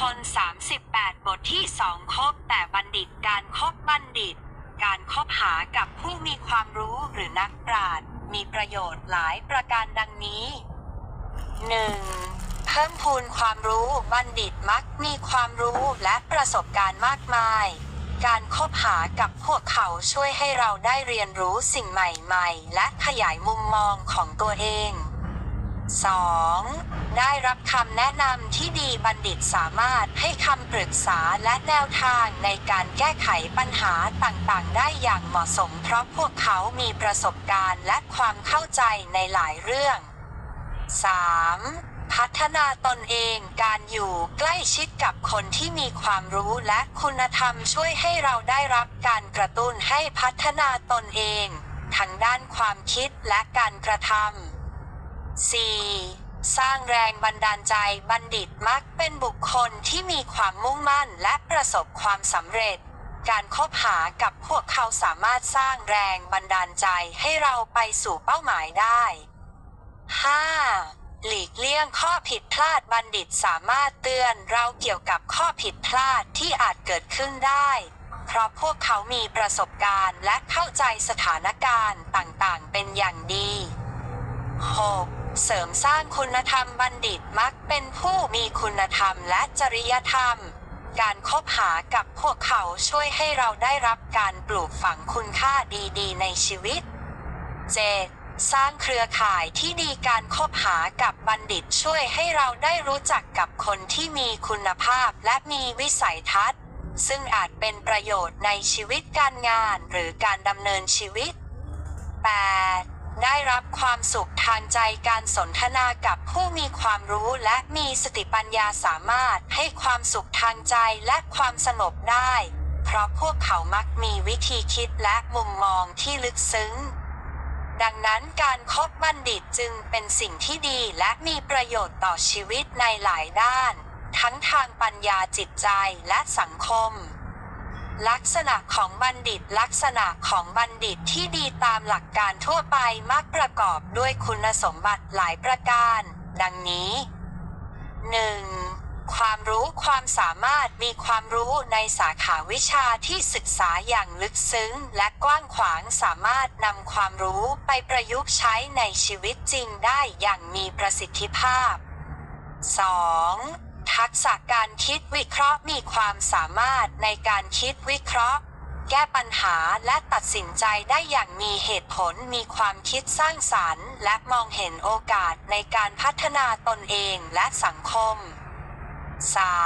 คล 38 บทที่สองคบแต่บัณฑิตการคบบัณฑิต การคบหากับผู้มีความรู้หรือนักปราชญ์มีประโยชน์หลายประการดังนี้ 1. เพิ่มพูนความรู้บัณฑิตมักมีความรู้และประสบการณ์มากมาย การคบหากับพวกเขาช่วยให้เราได้เรียนรู้สิ่งใหม่ ๆ และขยายมุมมองของตัวเอง 2. ได้รับคำแนะนำที่ดีบัณฑิตสามารถให้คำปรึกษาและแนวทางในการแก้ไขปัญหาต่างๆ ได้อย่างเหมาะสม เพราะพวกเขามีประสบการณ์และความเข้าใจในหลายเรื่อง 3. พัฒนาตนเองการอยู่ใกล้ชิดกับคนที่มีความรู้และคุณธรรมช่วยให้เราได้รับการกระตุ้นให้พัฒนาตนเอง ทั้งด้านความคิดและการกระทำ 4. สร้างแรงบันดาลใจบัณฑิตมักเป็นบุคคลที่มีความมุ่งมั่นและประสบความสำเร็จ การคบหากับพวกเขาสามารถสร้างแรงบันดาลใจให้เราไปสู่เป้าหมายได้ 5. หลีกเลี่ยงข้อผิดพลาดบัณฑิตสามารถเตือนเราเกี่ยวกับข้อผิดพลาดที่อาจเกิดขึ้นได้ เพราะพวกเขามีประสบการณ์และเข้าใจสถานการณ์ต่างๆ เป็นอย่างดี 6. เสริมสร้างคุณธรรมบัณฑิตมักเป็นผู้มีคุณธรรมและจริยธรรม การคบหากับพวกเขาช่วยให้เราได้รับการปลูกฝังคุณค่าดีๆ ในชีวิต 7. สร้างเครือข่ายที่ดีการคบหากับบัณฑิตช่วยให้เราได้รู้จักกับคนที่มีคุณภาพและมีวิสัยทัศน์ ซึ่งอาจเป็นประโยชน์ในชีวิตการงานหรือการดำเนินชีวิต 8. ได้รับความสุขทางใจการสนทนากับผู้มีความรู้และมีสติปัญญาสามารถให้ความสุขทางใจและความสงบได้ เพราะพวกเขามักมีวิธีคิดและมุมมองที่ลึกซึ้ง ดังนั้นการคบบัณฑิตจึงเป็นสิ่งที่ดีและมีประโยชน์ต่อชีวิตในหลายด้าน ทั้งทางปัญญาจิตใจและสังคม ลักษณะของบัณฑิตลักษณะของบัณฑิตที่ดีตามหลักการทั่วไปมักประกอบด้วยคุณสมบัติหลายประการ ดังนี้ 1. ความรู้ความสามารถมีความรู้ในสาขาวิชาที่ศึกษาอย่างลึกซึ้ง และกว้างขวางสามารถนำความรู้ไปประยุกต์ใช้ในชีวิตจริงได้อย่างมีประสิทธิภาพ 2. ทักษะการคิดวิเคราะห์มีความสามารถในการคิดวิเคราะห์ แก้ปัญหาและตัดสินใจได้อย่างมีเหตุผลมีความคิดสร้างสรรค์ และมองเห็นโอกาสในการพัฒนาตนเองและสังคม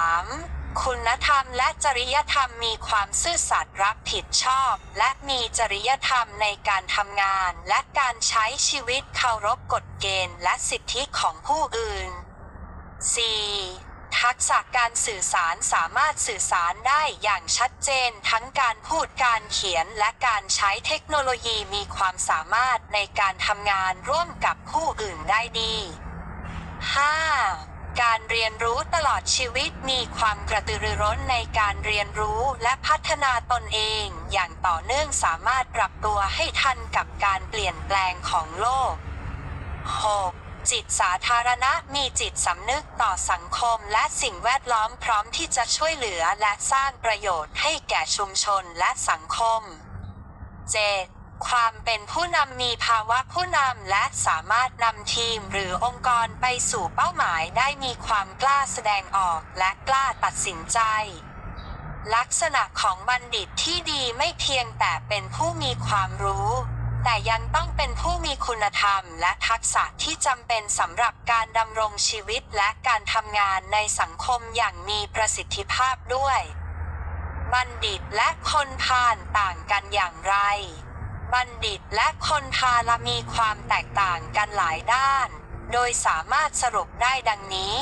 3. คุณธรรมและจริยธรรมมีความซื่อสัตย์รับผิดชอบ และมีจริยธรรมในการทำงานและการใช้ชีวิตเคารพกฎเกณฑ์และสิทธิของผู้อื่น 4. ทักษะการสื่อสารสามารถสื่อสารได้อย่างชัดเจน ทั้งการพูดการเขียนและการใช้เทคโนโลยีมีความสามารถในการทำงานร่วมกับผู้อื่นได้ดี 5. การเรียนรู้ตลอดชีวิตมีความกระตือรือร้นในการเรียนรู้และพัฒนาตนเอง อย่างต่อเนื่องสามารถปรับตัวให้ทันกับการเปลี่ยนแปลงของโลก 6. จิตสาธารณะมีจิตสำนึกต่อสังคมและสิ่งแวดล้อมพร้อมที่จะช่วยเหลือและสร้างประโยชน์ให้แก่ชุมชนและสังคม 7. ความเป็นผู้นำมีภาวะผู้นำและสามารถนำทีมหรือองค์กรไปสู่เป้าหมายได้มีความกล้าแสดงออกและกล้าตัดสินใจ ลักษณะของบัณฑิตที่ดีไม่เพียงแต่เป็นผู้มีความรู้ แต่ยังต้องเป็นผู้มีคุณธรรมและทักษะที่จำเป็นสำหรับการดำรงชีวิตและการทำงานในสังคมอย่างมีประสิทธิภาพด้วย บัณฑิตและคนพาลต่างกันอย่างไร บัณฑิตและคนพาลมีความแตกต่างกันหลายด้าน โดยสามารถสรุปได้ดังนี้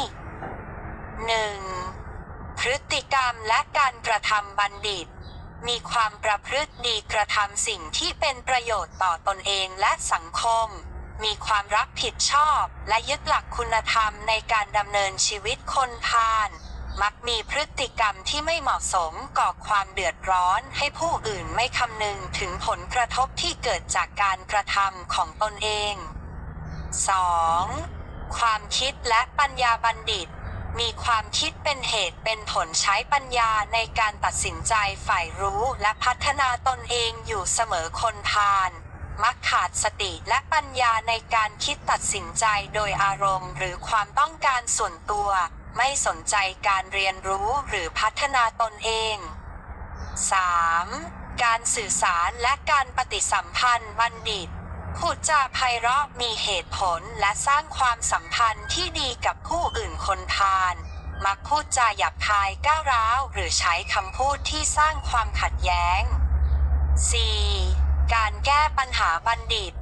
1. พฤติกรรมและการกระทำบัณฑิต มีความประพฤติดีกระทำสิ่งที่เป็นประโยชน์ต่อตนเองและสังคม มีความรับผิดชอบและยึดหลักคุณธรรมในการดำเนินชีวิตคนพาลมักมีพฤติกรรมที่ไม่เหมาะสมก่อความเดือดร้อนให้ผู้อื่นไม่คำนึงถึงผลกระทบที่เกิดจากการกระทำของตนเอง 2. ความคิดและปัญญาบัณฑิต มีความคิดเป็นเหตุเป็นผลใช้ปัญญาในการตัดสินใจฝ่ายรู้และพัฒนาตนเองอยู่เสมอคนพาลมักขาดสติและปัญญาในการคิดตัดสินใจโดยอารมณ์ หรือความต้องการส่วนตัว ไม่สนใจการเรียนรู้หรือพัฒนาตนเอง 3. การสื่อสารและการปฏิสัมพันธ์บัณฑิต พูดจาไพเราะมีเหตุผลและสร้างความสัมพันธ์ที่ดีกับผู้อื่นคนพาลมักพูดจาหยาบคายก้าวร้าว หรือใช้คำพูดที่สร้างความขัดแย้ง 4. การแก้ปัญหาบัณฑิต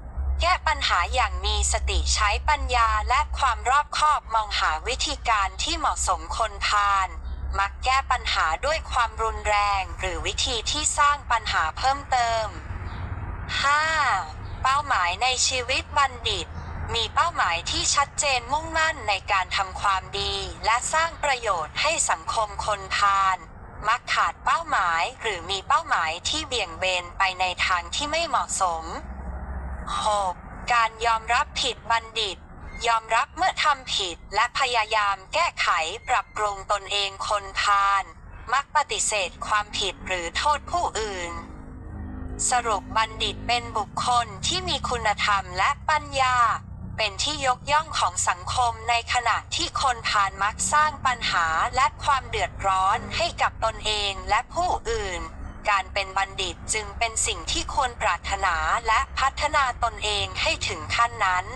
แก้ปัญหาอย่างมีสติใช้ปัญญาและความรอบคอบมองหาวิธีการที่เหมาะสมคนพาลมักแก้ปัญหาด้วยความรุนแรง หรือวิธีที่สร้างปัญหาเพิ่มเติม 5. เป้าหมายในชีวิตบัณฑิต มีเป้าหมายที่ชัดเจนมุ่งมั่นในการทำความดี และสร้างประโยชน์ให้สังคมคนพาลมักขาดเป้าหมายหรือมีเป้าหมายที่เบี่ยงเบนไปในทางที่ไม่เหมาะสม 6. การยอมรับผิดบัณฑิต ยอมรับเมื่อทำผิดและพยายามแก้ไขปรับปรุงตนเองคนพาลมักปฏิเสธความผิดหรือโทษผู้อื่น สรุปบัณฑิตเป็นบุคคลที่มีคุณธรรมและปัญญา เป็นที่ยกย่องของสังคมในขณะที่คนพาลมักสร้างปัญหาและความเดือดร้อนให้กับตนเองและผู้อื่น การเป็นบัณฑิตจึงเป็นสิ่งที่ควรปรารถนาและพัฒนาตนเองให้ถึงขั้นนั้น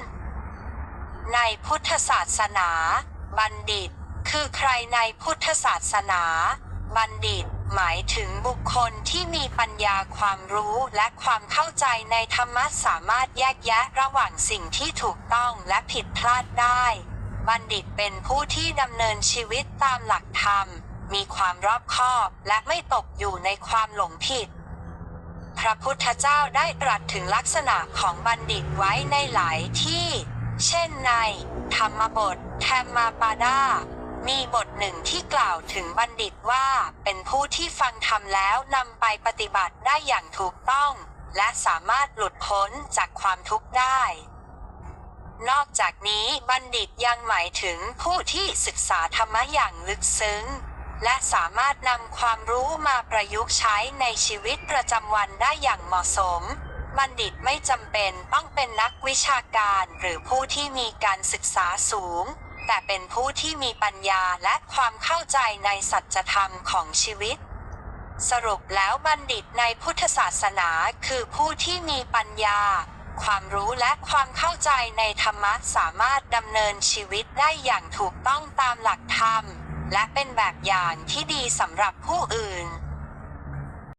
ในพุทธศาสนา บัณฑิต คือใครในพุทธศาสนา บัณฑิต หมายถึงบุคคลที่มีปัญญาความรู้และความเข้าใจในธรรมะสามารถแยกแยะระหว่างสิ่งที่ถูกต้องและผิดพลาดได้ บัณฑิตเป็นผู้ที่ดำเนินชีวิตตามหลักธรรม มีความรอบคอบและไม่ตกอยู่ในความหลงผิด พระพุทธเจ้าได้ตรัสถึงลักษณะของบัณฑิตไว้ในหลายที่ เช่นใน ธรรมบทแทมมาปาดามีบท หนึ่งที่กล่าวถึงบัณฑิตว่าเป็นผู้ที่ฟังธรรมแล้วนำไปปฏิบัติได้อย่างถูกต้อง และสามารถหลุดพ้นจากความทุกข์ได้ นอกจากนี้บัณฑิตยังหมายถึงผู้ที่ศึกษาธรรมะอย่างลึกซึ้ง และสามารถนำความรู้มาประยุกต์ใช้ในชีวิตประจำวันได้อย่างเหมาะสมบัณฑิตไม่จำเป็นต้องเป็นนักวิชาการหรือผู้ที่มีการศึกษาสูง แต่เป็นผู้ที่มีปัญญาและความเข้าใจในสัจธรรมของชีวิต สรุปแล้วบัณฑิตในพุทธศาสนาคือผู้ที่มีปัญญา ความรู้และความเข้าใจในธรรมะสามารถดำเนินชีวิตได้อย่างถูกต้องตามหลักธรรม และเป็นแบบอย่างที่ดีสำหรับผู้อื่น